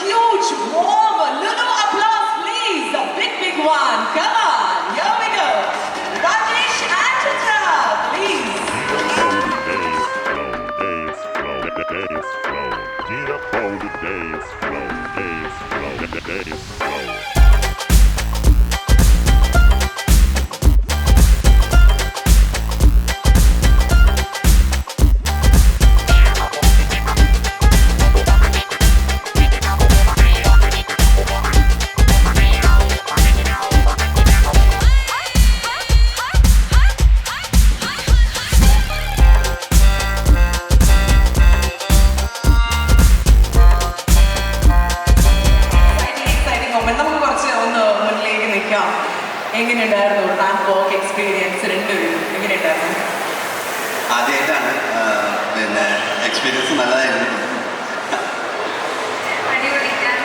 huge warm Lulu applause, please. A big, big one. Come on. Here we go. Please. Get up on the dance dance dance. എങ്ങനെയുണ്ടായിരുന്നു താൻ walk experience രണ്ടുപേരും? എങ്ങനെയുണ്ടായിരുന്നു? ആദ്യമായിട്ടാണ് പിന്നെ experience നല്ലതായിരുന്നു. അടിപൊളി ഞാൻ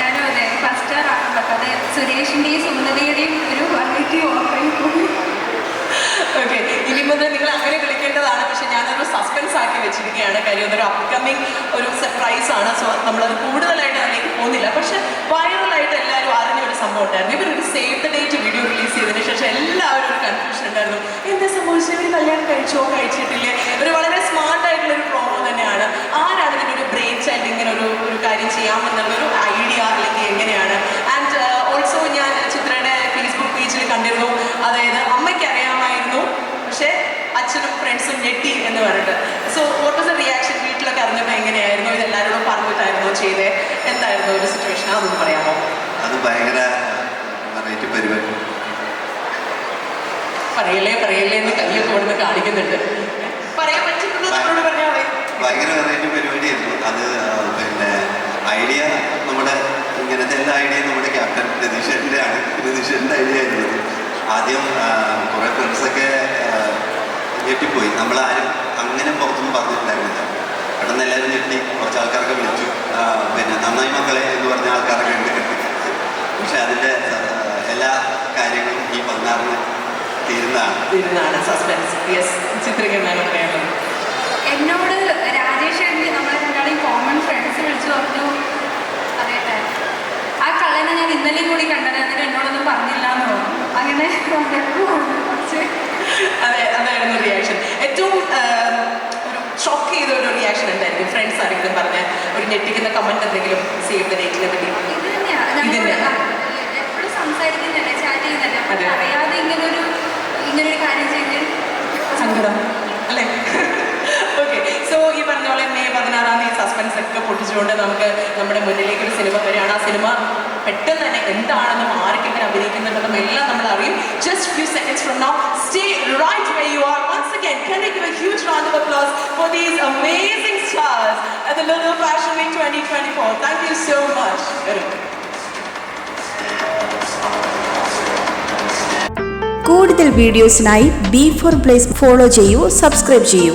ഞാനും അതെ ഫസ്റ്റ് ആക്കുമ്പോൾ അത് സുരേഷിന്റെയും സുന്ദരയുടെയും ഒരു വെറൈറ്റി ഓക്കെ ഇനി മുതൽ നിങ്ങൾ അങ്ങനെ വിളിക്കേണ്ടതാണ് പക്ഷെ ഞാനൊരു സസ്പെൻസ് ആക്കി വെച്ചിരിക്കുകയാണ്. കാര്യം അതൊരു അപ്കമിങ് ഒരു സർപ്രൈസ് ആണ്. സോ നമ്മളത് അതിലേക്ക് പോകുന്നില്ല. പക്ഷെ വൈറലായിട്ട് എല്ലാവരും അറിഞ്ഞ ഒരു സംഭവം ഉണ്ടായിരുന്നു. ഇവരൊരു save the date video release ചെയ്തതിന് ശേഷം എല്ലാവരും ഒരു കൺഫ്യൂഷൻ ഉണ്ടായിരുന്നു. എന്താ സംഭവിച്ചത്? ഇവർ കല്യാണം കഴിച്ചോ? കഴിച്ചിട്ടില്ലേ? എന്തായിരുന്നു ഒരു സിറ്റുവേഷൻ അതൊന്ന് പറയാമോ? അത് ഭയങ്കര വെറൈറ്റി പരിപാടി പറയല്ലേ പറയല്ലേ എന്ന് കയ്യൊക്കെ ഇവിടുന്ന് കാണിക്കുന്നുണ്ട്. പറയാൻ പറ്റുന്നത് നമ്മളോട് പറഞ്ഞാൽ മതി. ഭയങ്കര വെറൈറ്റി പരിപാടിയായിരുന്നു. അത് പിന്നെ ഐഡിയ നമ്മുടെ ഇങ്ങനത്തെ എല്ലാ ഐഡിയയും നമ്മുടെ ക്യാപ്റ്റൻ രതീഷന്റെ ആണ്. രതീഷന്റെ ഐഡിയ ആയിരുന്നു ആദ്യം കുറേ ഫ്രണ്ട്സൊക്കെ ഞെട്ടിപ്പോയി. നമ്മളാരും അങ്ങനെ പുറത്തൊന്നും പറഞ്ഞിട്ടുണ്ടായിരുന്നില്ല. പെട്ടെന്ന് എല്ലാവരും ഞെട്ടി. കുറച്ച് ആൾക്കാരൊക്കെ വിളിച്ചു ആ, പിന്നെ നന്നായി മക്കളെ എന്ന് പറഞ്ഞ ആൾക്കാരൊക്കെ ഉണ്ട് പക്ഷെ അതിന്റെ ആ, എല്ലാ കാര്യങ്ങളും ഈ പതിനാറിന് തീരുന്നതാണ്. ഇരുന്നാണ് സസ്പെൻസ് യെസ് ചിത്രീകരണമാണ് പറയാനുള്ളത് എന്നോട് രാജേഷ് ഏട്ടൻ നമ്മളെ രണ്ടാളെയും കോമൺ ഫ്രണ്ട്സ് വിളിച്ചു പറഞ്ഞു പറയട്ടെ ആ കള്ളനെ ഞാൻ ഇന്നലെയും കൂടി കണ്ടത് എന്നിട്ട് എന്നോടൊന്നും പറഞ്ഞില്ല എന്ന് തോന്നുന്നു. അങ്ങനെ കുറച്ച് അതെ അതായിരുന്നു റിയാക്ഷൻ ഏറ്റവും ഒരു ഷോക്ക് ചെയ്ത ഒരു റിയാക്ഷൻ ഉണ്ടായിരിക്കും ഫ്രണ്ട്സ് ആരെങ്കിലും പറഞ്ഞ ഒരു ഞെട്ടിക്കുന്ന കമന്റ് എന്തെങ്കിലും സേവ് ദ ഡേറ്റിനെ പറ്റി. ഇത് തന്നെയാ ഇത് നമ്മൾ തന്നെയാ. എപ്പോഴും സംസാരിക്കുന്നതല്ലേ ചാറ്റ് ചെയ്യുന്നതല്ലേ അതെ. അപ്പോൾ അറിയാതെ ഇങ്ങനൊരു ഇങ്ങനൊരു കാര്യം ചെയ്ത് സങ്കടം അല്ലേ ഓക്കെ സോ ഈ പറഞ്ഞ പോലെ മെയ് പതിനാറാം തീയതി സസ്പെൻസ് പൊട്ടിച്ചുകൊണ്ട് നമുക്ക് നമ്മുടെ മുന്നിലേക്ക് ഒരു സിനിമ വരികയാണ്. ആ സിനിമ പെട്ടെന്ന് തന്നെ എന്താണെന്നും ആർക്കെങ്കിലും അഭിനയിക്കുന്നുണ്ടെന്നും എല്ലാം നമ്മൾ അറിയും. Just few seconds from now stay right way you are once again can I give a huge round of applause for these amazing stars at the fashion Week 2024 thank you so much. കൂടുതൽ വീഡിയോസിനായി B four place follow ചെയ്യൂ subscribe ചെയ്യൂ.